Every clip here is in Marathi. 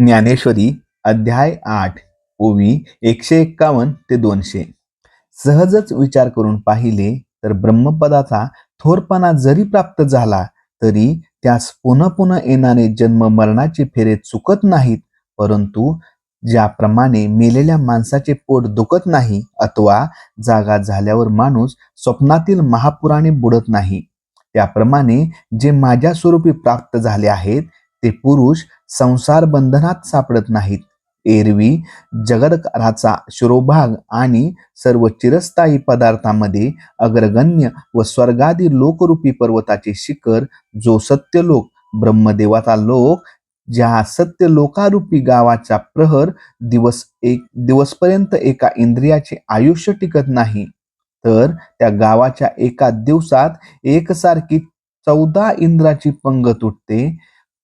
ज्ञानेश्वरी अध्याय आठ ओवी एकशे एक्कावन्न ते दोनशे. सहजच विचार करून पाहिले तर ब्रह्मपदाचा थोरपणा जरी प्राप्त झाला तरी त्यास पुन्हा पुन्हा येणारे जन्म मरणाचे फेरे चुकत नाहीत परंतु ज्याप्रमाणे मेलेल्या माणसाचे पोट दुखत नाही अथवा जागा झाल्यावर माणूस स्वप्नातील महापुराने बुडत नाही त्याप्रमाणे जे माझ्या स्वरूपी प्राप्त झाले आहेत ते पुरुष संसार बंधनात सापडत नाहीत. एरवी जगदकाराचा शिरोभाग आणि सर्व चिरस्थायी पदार्थामध्ये अग्रगण्य व स्वर्गादी लोकरूपी पर्वताचे शिखर जो सत्य लोक ब्रह्मदेवाचा लोक ज्या सत्य लोकारूपी गावाचा प्रहर दिवस एक दिवसपर्यंत एका इंद्रियाचे आयुष्य टिकत नाही. तर त्या गावाच्या एका दिवसात एकसारखी चौदा इंद्राची पंग तुटते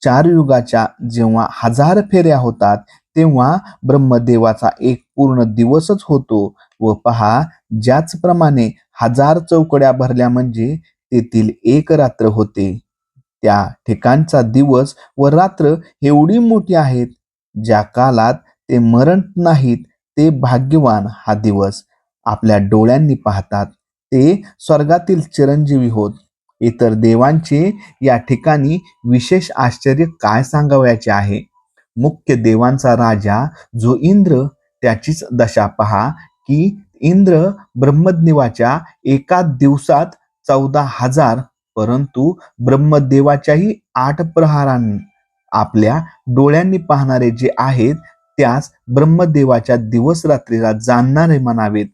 चार युगाच्या जेव्हा हजार फेऱ्या होतात तेव्हा ब्रह्मदेवाचा एक पूर्ण दिवसच होतो. व पहा ज्याचप्रमाणे हजार चौकड्या भरल्या म्हणजे तेथील एक रात्र होते. त्या ठिकाणचा दिवस व रात्र एवढी मोठी आहेत ज्या कालात ते मरण नाहीत ते भाग्यवान हा दिवस आपल्या डोळ्यांनी पाहतात. ते स्वर्गातील चिरंजीवी होत. इतर देवांचे या ठिकाणी विशेष आश्चर्य काय सांगावयाचे आहे? मुख्य देवांचा राजा जो इंद्र त्याचीच दशा पहा की इंद्र ब्रह्मदेवाच्या एका दिवसात चौदा हजार परंतु ब्रह्मदेवाच्याही आठ प्रहारां आपल्या डोळ्यांनी पाहणारे जे आहेत त्यास ब्रह्मदेवाच्या दिवस रात्रीला जाणणारे म्हणावेत.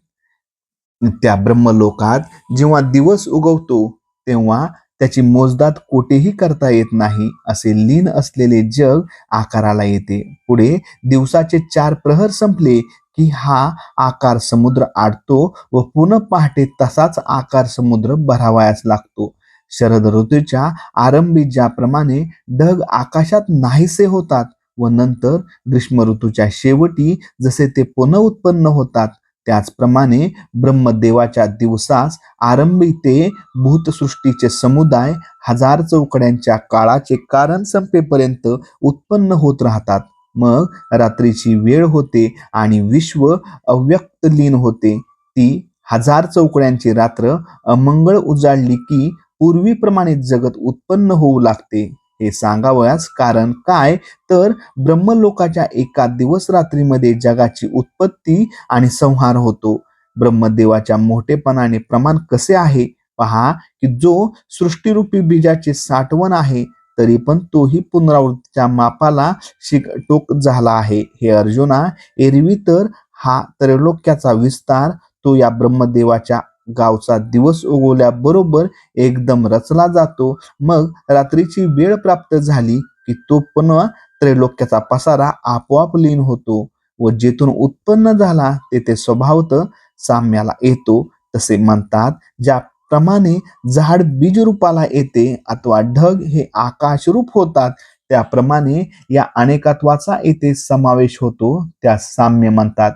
त्या ब्रह्मलोकात जेव्हा दिवस उगवतो तेव्हा त्याची मोजदात कोठेही करता येत नाही असे लीन असलेले जग आकाराला येते. पुढे दिवसाचे चार प्रहर संपले की हा आकार समुद्र आडतो व पुन्हा पहाटे तसाच आकार समुद्र भरावयास लागतो. शरद ऋतूच्या आरंभी ज्याप्रमाणे ढग आकाशात नाहीसे होतात व नंतर ग्रीष्म ऋतूच्या शेवटी जसे ते पुनः उत्पन्न होतात त्याचप्रमाणे ब्रह्मदेवाच्या दिवसास आरंभी ते भूतसृष्टीचे समुदाय हजार चौकड्यांच्या काळाचे कारण संपेपर्यंत उत्पन्न होत राहतात. मग रात्रीची वेळ होते आणि विश्व अव्यक्त लीन होते. ती हजार चौकड्यांची रात्र अमंगळ उजाडली की पूर्वीप्रमाणे जगत उत्पन्न होऊ लागते. हे सांगावयास कारण काय? तर ब्रह्मलोकाच्या एका दिवस रात्रीमध्ये जगाची उत्पत्ती आणि संहार होतो. ब्रह्मदेवाच्या मोठेपणाने प्रमाण कसे आहे? पहा की जो सृष्टीरूपी बीजाचे साठवण आहे तरी पण तोही पुनरावृत्तीच्या मापाला शिकटोक झाला आहे. हे अर्जुना एरवी तर हा त्रैलोक्याचा विस्तार तो या ब्रह्मदेवाच्या गावचा दिवस उगवल्याबरोबर एकदम रचला जातो. मग रात्रीची वेळ प्राप्त झाली की तो पुन्हा त्रैलोक्याचा पसारा आपोआप लीन होतो व जेथून उत्पन्न झाला तेथे स्वभावत साम्याला येतो. तसे म्हणतात ज्याप्रमाणे झाड बीज रूपाला येते अथवा ढग हे आकाश रूप होतात त्याप्रमाणे या अनेकत्वाचा येथे समावेश होतो. त्या साम्य म्हणतात.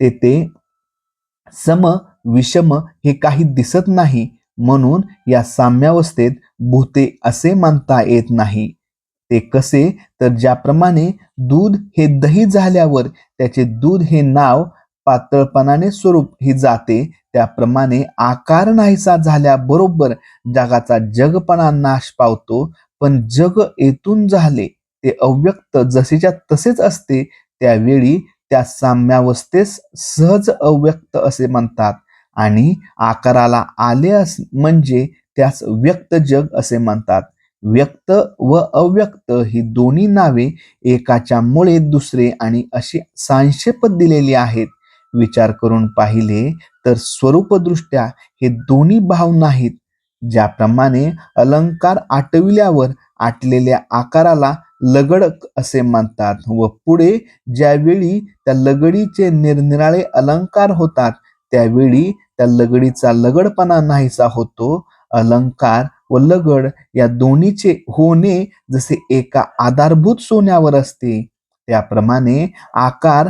तेथे सम विषम हे काही दिसत नाही म्हणून या साम्यावस्थेत भूते असे म्हणता येत नाही. ते कसे? तर ज्याप्रमाणे दूध हे दही झाल्यावर त्याचे दूध हे नाव पातळपणाने स्वरूप ही जाते त्याप्रमाणे आकार नाहीसा झाल्याबरोबर जगाचा जगपणा नाश पावतो. पण जग येथून झाले ते अव्यक्त जसेच्या तसेच असते त्यावेळी त्या साम्यावस्थेस सहज अव्यक्त असे म्हणतात. आणि आकाराला आले अस म्हणजे त्यास व्यक्त जग असे म्हणतात. व्यक्त व अव्यक्त ही दोन्ही नावे एकाच्या मुळे दुसरे आणि अशी सांक्षेप दिलेली आहेत. विचार करून पाहिले तर स्वरूपदृष्ट्या हे दोन्ही भाव नाहीत. ज्याप्रमाणे अलंकार आटविल्यावर आटलेल्या आकाराला लगड असे म्हणतात व पुढे ज्यावेळी त्या लगडीचे निरनिराळे अलंकार होतात त्यावेळी त्या लगडीचा लगडपणा नाहीसा होतो. अलंकार व लगड या दोन्हीचे होणे जसे एका आधारभूत सोन्यावर असते. त्याप्रमाणे आकार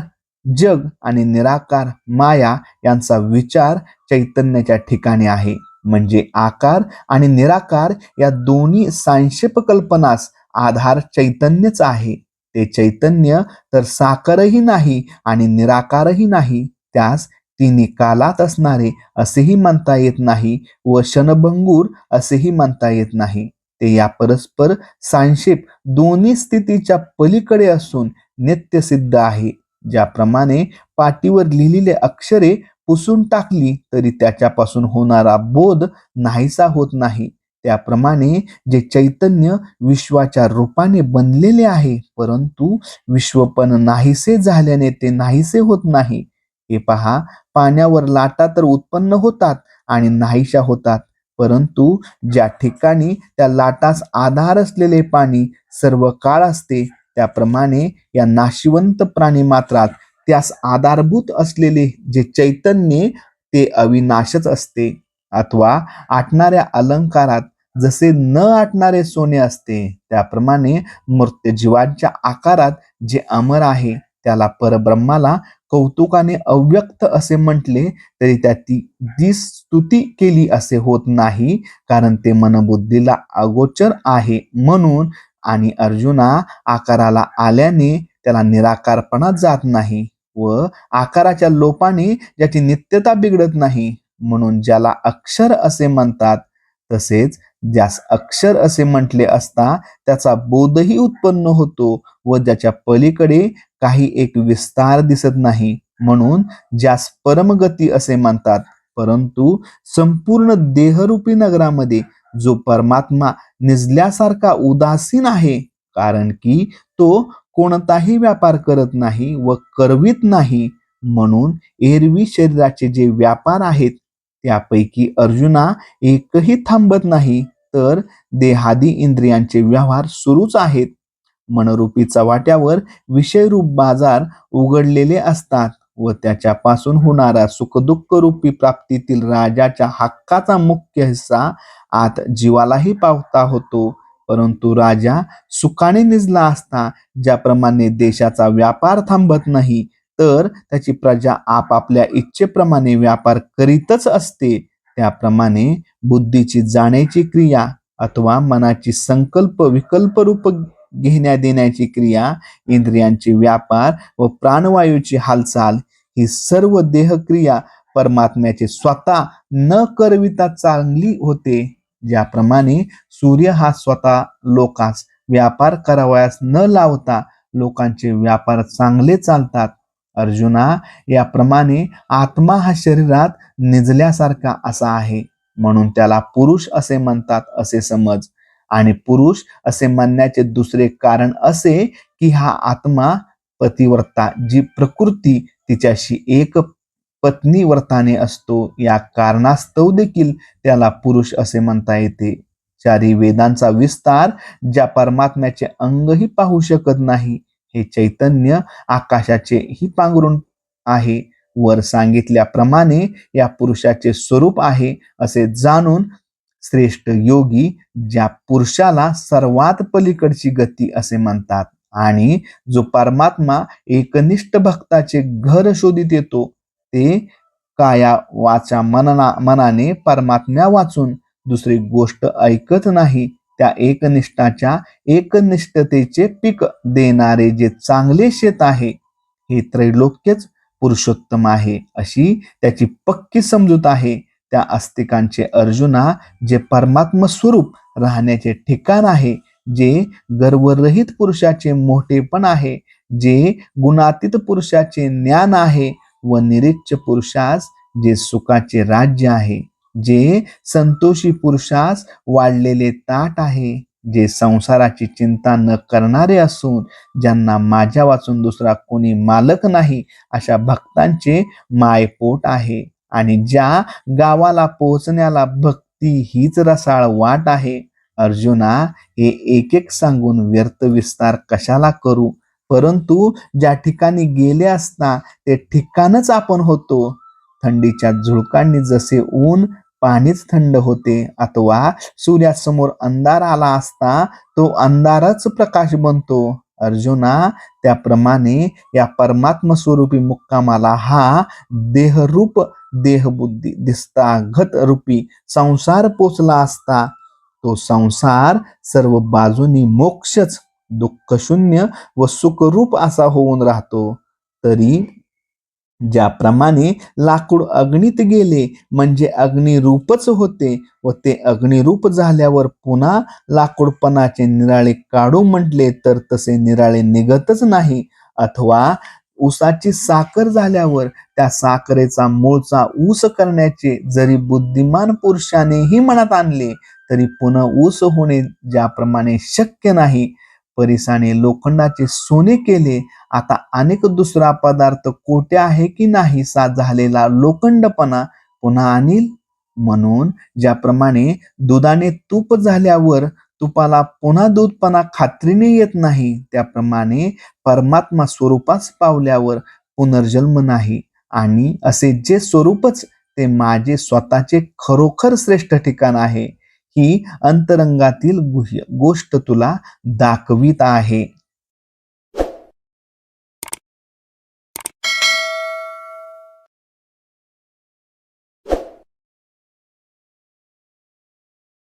जग आणि निराकार माया यांचा विचार चैतन्याच्या ठिकाणी आहे. म्हणजे आकार आणि निराकार या दोन्ही सांक्षेप कल्पनास आधार चैतन्यच आहे. ते चैतन्य तर साकारही नाही आणि निराकारही नाही. त्यास तिने कालात असणारे असेही म्हणता येत नाही व क्षणभंगूर असेही म्हणता येत नाही. ते या परस्पर सांशेप दोन्ही स्थितीच्या पलीकडे असून नित्यसिद्ध आहे. ज्याप्रमाणे पाटीवर लिहिलेले अक्षरे पुसून टाकली तरी त्याच्यापासून होणारा बोध नाहीसा होत नाही. त्याप्रमाणे जे चैतन्य विश्वाच्या रूपाने बनलेले आहे परंतु विश्वपण नाहीसे झाल्याने ते नाहीसे होत नाही. हे पहा पाण्यावर लाटा तर उत्पन्न होतात आणि नाहीशा होतात. परंतु ज्या ठिकाणी त्या लाटास आधार असलेले पाणी सर्व काळ असते त्याप्रमाणे या नाशिवंत प्राणी मात्रात त्यास आधारभूत असलेले जे चैतन्य ते अविनाशच असते. अथवा आटणाऱ्या अलंकारात जसे न आटणारे सोने असते त्याप्रमाणे मृत्यजीवांच्या आकारात जे अमर आहे त्याला परब्रह्माला कौतुकाने अव्यक्त असे म्हटले तरी त्याची जी स्तुती केली असे होत नाही कारण ते मनबुद्धीला अगोचर आहे म्हणून आणि अर्जुना आकाराला आल्याने त्याला निराकारपणा जात नाही व आकाराच्या लोपाने ज्याची नित्यता बिघडत नाही म्हणून ज्याला अक्षर असे म्हणतात तसेच ज्यास अक्षर असे म्हटले असता त्याचा बोधही उत्पन्न होतो व ज्याच्या पलीकडे काही एक विस्तार दिसत नाही. म्हणून ज्यास परमगती असे म्हणतात परंतु संपूर्ण देहरूपी नगरामध्ये जो परमात्मा निजल्यासारखा उदासीन आहे कारण की तो कोणताही व्यापार करत नाही व करवित नाही म्हणून एरवी शरीराचे जे व्यापार आहेत त्यापैकी अर्जुना एकही थांबत नाही. तर देहादी इंद्रियांचे व्यवहार सुरूच आहेत. मनरूपी चवाट्यावर विषयरूप बाजार उघडलेले असतात व त्याच्यापासून होणारा सुखदुःख रूपी प्राप्तीतील राजाच्या हक्काचा मुख्य हिस्सा आत जीवालाही पावता होतो. परंतु राजा सुखाने निजला असता ज्याप्रमाणे देशाचा व्यापार थांबत नाही तर त्याची प्रजा आपापल्या इच्छेप्रमाणे व्यापार करीतच असते. त्याप्रमाणे बुद्धीची जाण्याची क्रिया अथवा मनाची संकल्प विकल्प रूप घेण्या देण्याची क्रिया इंद्रियांचे व्यापार व प्राणवायूची हालचाल ही सर्व देहक्रिया परमात्म्याचे स्वतः न करविता चांगली होते. ज्याप्रमाणे सूर्य हा स्वतः लोकास व्यापार करावयास न लावता लोकांचे व्यापार चांगले चालतात. अर्जुना याप्रमाणे आत्मा हा शरीरात निजल्यासारखा असा आहे. म्हणून त्याला पुरुष असे म्हणतात असे समज. आणि पुरुष असे म्हणण्याचे दुसरे कारण असे की हा आत्मा पतिव्रता जी प्रकृती तिच्याशी एक पत्नी व्रताने असतो या कारणास्तव देखील त्याला पुरुष असे म्हणता येते. चारी वेदांचा विस्तार ज्या परमात्म्याचे अंगही पाहू शकत नाही हे चैतन्य आकाशाचे ही पांघरून आहे. वर सांगितल्याप्रमाणे या पुरुषाचे स्वरूप आहे असे जाणून श्रेष्ठ योगी ज्या पुरुषाला सर्वात पलीकडची गती असे म्हणतात आणि जो परमात्मा एकनिष्ठ भक्ताचे घर शोधित येतो ते काया वाचा मनना मनाने परमात्म्या वाचून दुसरी गोष्ट ऐकत नाही. त्या एकनिष्ठाच्या एकनिष्ठतेचे पीक देणारे जे चांगले शेत आहे हे त्रैलोक्यच पुरुषोत्तम आहे अशी त्याची पक्की समजूत आहे. त्या अस्तिकांचे अर्जुना जे परमात्म स्वरूप राहण्याचे ठिकाण आहे जे गर्वरहित पुरुषाचे मोठेपण आहे जे गुणातीत पुरुषाचे ज्ञान आहे व निरीच्छ पुरुषास जे सुखाचे राज्य आहे. जे संतोषी पुरुषास वाढलेले ताट आहे जे संसाराची चिंता न करणारे असून ज्यांना माझ्या वाचून दुसरा कोणी मालक नाही अशा भक्तांचे मायपोट आहे. आणि ज्या गावाला पोहोचण्याला भक्ती हीच रसाळ वाट आहे अर्जुना हे एक एक सांगून व्यर्थ विस्तार कशाला करू? परंतु ज्या ठिकाणी गेले असता ते ठिकाणच आपण होतो. थंडीच्या झुळकांनी जसे ऊन पाणीच थंड होते. अथवा सूर्यासमोर अंधार आला असता तो अंधारच प्रकाश बनतो. अर्जुना त्याप्रमाणे या परमात्म स्वरूपी मुक्कामाला हा देहरूप देहबुद्धी दिसता घट रूपी संसार पोचला असता. तो संसार सर्व बाजूनी मोक्षच दुःखशून्य व सुखरूप असा होऊन राहतो. तरी ज्याप्रमाणे लाकूड अग्नीत गेले म्हणजे अग्निरूपच होते व ते अग्निरूप झाल्यावर पुन्हा लाकूडपणाचे निराळे काढू म्हटले तर तसे निराळे निघतच नाही. अथवा ऊसाची साखर झाल्यावर त्या साखरेचा मूळचा ऊस करण्याचे जरी बुद्धिमान पुरुषानेही मनात आणले तरी पुन्हा ऊस होणे ज्याप्रमाणे शक्य नाही परिसाने लोखंडाचे सोने केले. आता अनेक दुसरा पदार्थ कोठे आहे की नाही सा झालेला लोखंडपणा पुन्हा आणील? म्हणून ज्याप्रमाणे दुधाने तूप झाल्यावर तुपाला पुन्हा दूधपणा खात्रीने येत नाही त्याप्रमाणे परमात्मा स्वरूपास पावल्यावर पुनर्जन्म नाही. आणि असे जे स्वरूपच ते माझे स्वतःचे खरोखर श्रेष्ठ ठिकाण आहे. ही अंतरंगातील गोष्ट तुला दाखवित आहे.